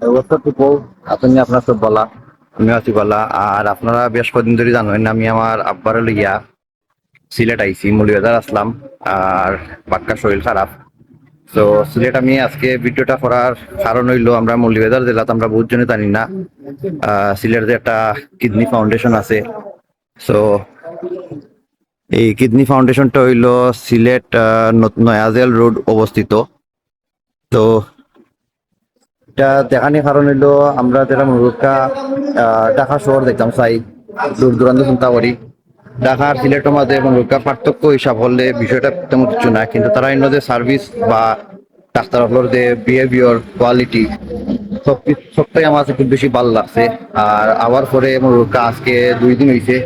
অবস্থা টুকু আপনি আপনার সব বলা আমি আছি বলা আর আপনারা বেশ কদিন ধরে জানেন আমি আমার আব্বার লইয়া সিলেট আইছি মৌলিবাজার আসলাম আর পাক্কা শরীর খারাপ। তো সিলেট আমি আজকে ভিডিওটা করার কারণ হইল আমরা মৌলিবাজার জেলাতে আমরা বহুত জনে জানি না সিলেট যে একটা কিডনি ফাউন্ডেশন আছে। সো এই কিডনি ফাউন্ডেশনটা হইল সিলেট আহ, নত- নয়াজেল রোড অবস্থিত। তো এটা দেখানোর কারণ হইল আমরা যারা মুরুক্কা ঢাকা শহর দেখতাম চাই দূর দূরান্ত চিন্তা করি। ঢাকা আর সিলেটের মাঝে মুরুক্কা পার্থক্য হিসাব হলে বিষয়টা তেমন কিছু না, কিন্তু তারা অন্য যে সার্ভিস বা ডাক্তারগুলোর যে বিহেভিয়ার কোয়ালিটি সব সবটাই আমার কাছে খুব বেশি ভালো লাগছে। আর আবার পরে মুরুক্কা আজকে দুই দিন হয়েছে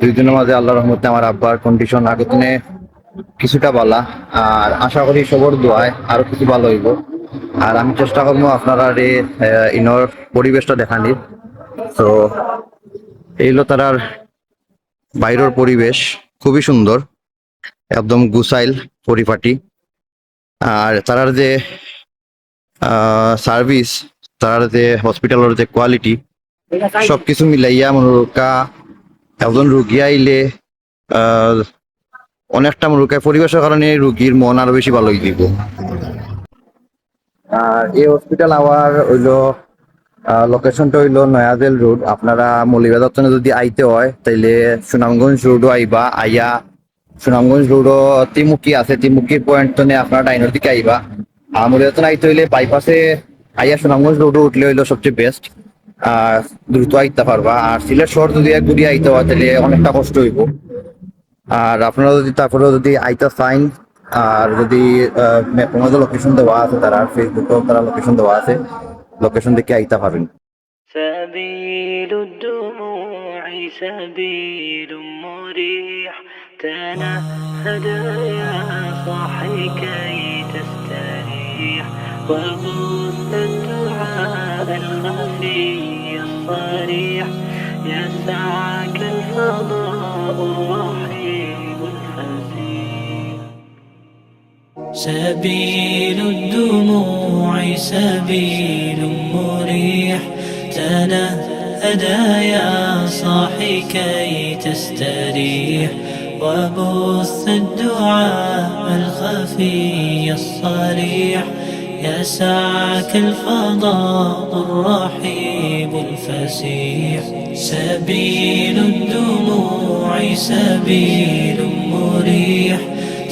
দুই দিনের মাঝে আল্লাহ রহমতে আমার আব্বার কন্ডিশন আগতনে কিছুটা ভালা। আর আশা করি সবর দোয়ায় আরও কিছু ভালো হইব। আর আমি চেষ্টা করব আপনারা আহ, ইনর পরিবেশটা দেখানির তো এইলো তারার বাইরের পরিবেশ খুবই সুন্দর একদম গুসাইল পরিপাটি। আর তারার যে সার্ভিস তার যে হসপিটালের যে কোয়ালিটি সবকিছু মিলাইয়া মনোরকা একজন রুগী আইলে অনেকটা মূর্খায় পরিবেশের কারণে রুগীর মন আরও বেশি ভালো দিব। আর এই হসপিটাল আওয়ার হইল লোকেশনটা হইল নয়াদেল রোড আপনারা মলিবাজার যদি আইতে হয়, তাইলে সুনামগঞ্জ রোডও আইবা, আইয়া সুনামগঞ্জ রোডও তিমুকি আছে। তিমুকির পয়েন্ট তো আপনারা ডাইনোর দিকে আইবা। আর মলিবাজার আইতে হইলে বাইপাসে আইয়া সুনামগঞ্জ রোডও উঠলে হইল সবচেয়ে বেস্ট আর দ্রুত আইতে পারবা। আর সিলেট শহর যদি ঘুরিয়ে আইতে হয় তাহলে অনেকটা কষ্ট হইব। আর আপনারা যদি তারপরে যদি আইতা সাইন আর যদি আমাদের লোকেশন দেওয়া আছে তারা ফেসবুকেও তারা লোকেশন দেওয়া আছে লোকেশন দেখে আইতা পাবেন سبيل الدموع سبيل مريح تنهد يا صاحي كي تستريح وبث الدعاء الخفي الصريح يسعك الفضاء سبيل الدموع سبيل مريح. تنهدى يا صاحي كي تستريح. وبث الدعاء الخفي الصريح. يسعك الفضاء الرحيب الفسيح. سبيل الدموع سبيل مريح.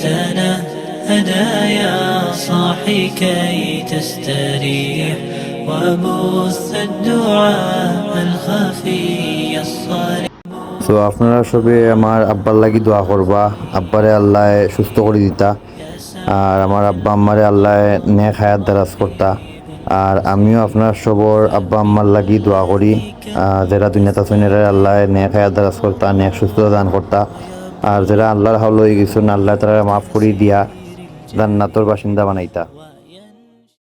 تنهدى يا صاحي كي تستريح وبث الدعاء الخفي الصريح তো আপনারা সবে আমার আব্বার লাগি দোয়া করবা আব্বারে আল্লাহ সুস্থ করে দিতা আর আমার আব্বা আম্মারে আল্লাহ নেক হায়াত দারাজ করতা আর আমিও আপনার সবর আব্বা আম্মার লাগি দোয়া করি আহ, যারা দুনিয়াতে আছেন এরা আল্লাহ নেক হায়াত দারাজ করতা নেক সুস্থতা দান করতা আর যারা আল্লাহর হাওল হয়ে গেছেন আল্লাহ তারা মাফ করি দিয়া জান্নাতর বাসিন্দা বানাইতা।